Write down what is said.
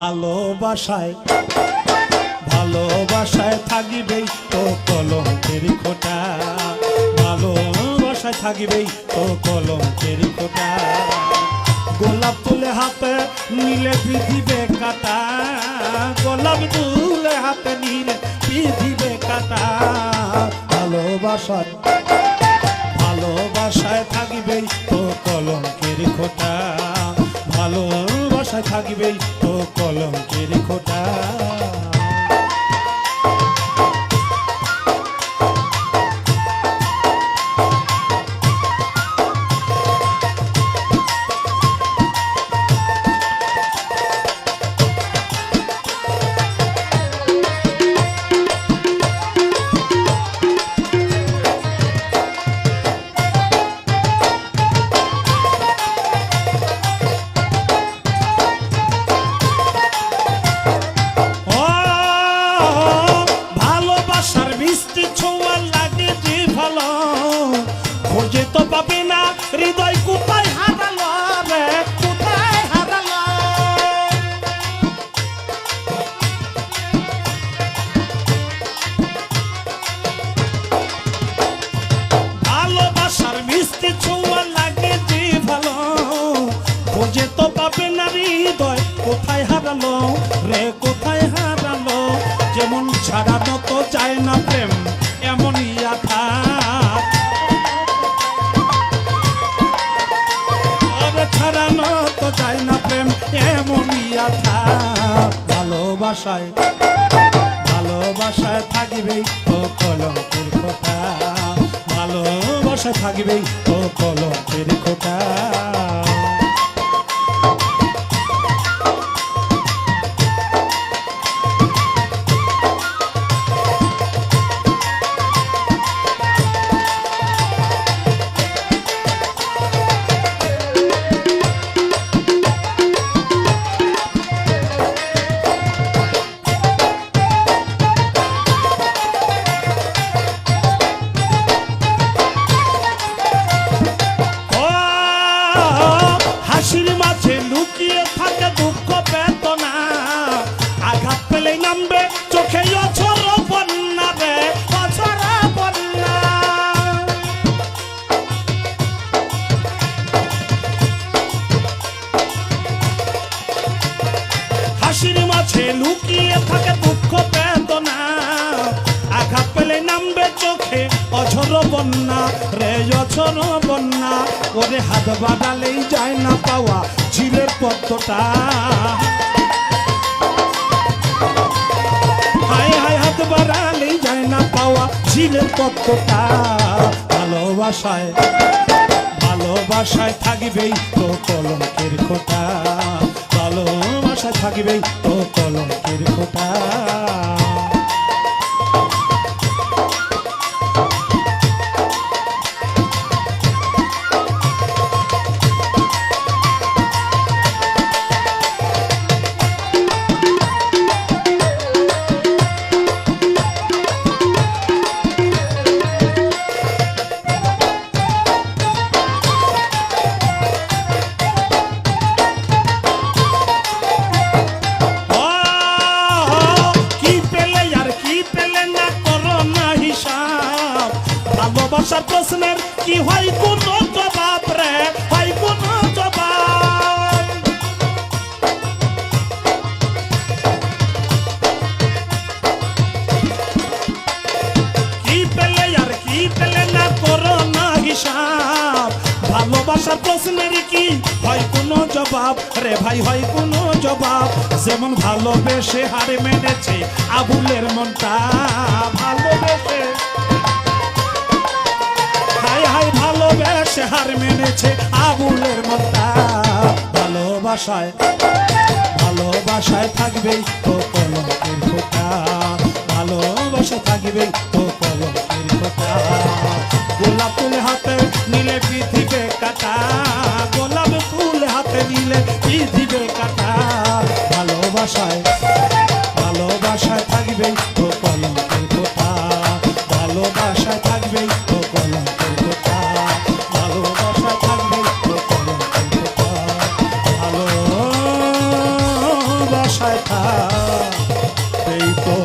ভালোবাসায় ভালোবাসায় থাকিবেই তো কলম কলঙ্কের খোটা। ভালোবাসায় থাকিবেই তো কলঙ্কের খোটা। গোলাপ তুলে হাতে নিলে পৃথিবী কাটা। গোলাপ তুলে হাতে নিলে পৃথিবী কাটা। ভালোবাসায় ভালোবাসায় থাকিবেই তো কলঙ্কের খোটা। ভালোবাসায় থাকিবেই তো কলঙ্কের খোটা। তো পাবে না, হৃদয় কোথায় হারালো রে, কোথায় হারালো? ভালোবাসার মিষ্টি ছোঁয়া লাগে যে ভালো খোঁজে তো পাবে না হৃদয় কোথায় ভালোবাসায় ভালোবাসায় থাকবে ও কলঙ্কের কথা ভালোবাসায় থাকবে ও কলঙ্কের খোটা। মাঝে লুকিয়ে থাকে দুঃখ বেদনা। আঘাত পেলে নামবে চোখে অঝর বন্যা, রে অঝর বন্যা। ওরে হাত বাড়ালেই যায় না পাওয়া ঝিলের পদ্মটা। হাই হাই হাত বাড়ালেই যায় না পাওয়া ঝিলের পদ্মটা। ভালোবাসায় ভালোবাসায় থাকিবেই তো কলঙ্কের খোটা। ভালোবাসায় থাকবে ও কলঙ্কের খোটা। ভালোবাসার প্রশ্নের, কি হয় কোন জবাব রে? হয় কোনো জবাব? কি পেলে আর কি পেলে না করো না হিসাব? ভালোবাসার প্রশ্নের কি হয় কোনো জবাব? রে ভাই, হয় কোনো জবাব? যেমন ভালোবেসে হারে মেনেছে আবুলের মনটা, ভালোবেসে ভালোবেসে হার মেনেছে আবুলের মনটা ভালোবাসায় ভালোবাসায় থাকবেই তো কলঙ্কের খোটা ভালোবাসা থাকবেই তো কলঙ্কের খোটা গোলাপ ফুল হাতে নিলে পৃথিবী কাটা। গোলাপ ফুল হাতে নিলে পৃথিবী কাটা। ভালোবাসায় ভালোবাসায় থাকবেই তো কলঙ্কের খোটা ভালোবাসায় শয়তান এই তো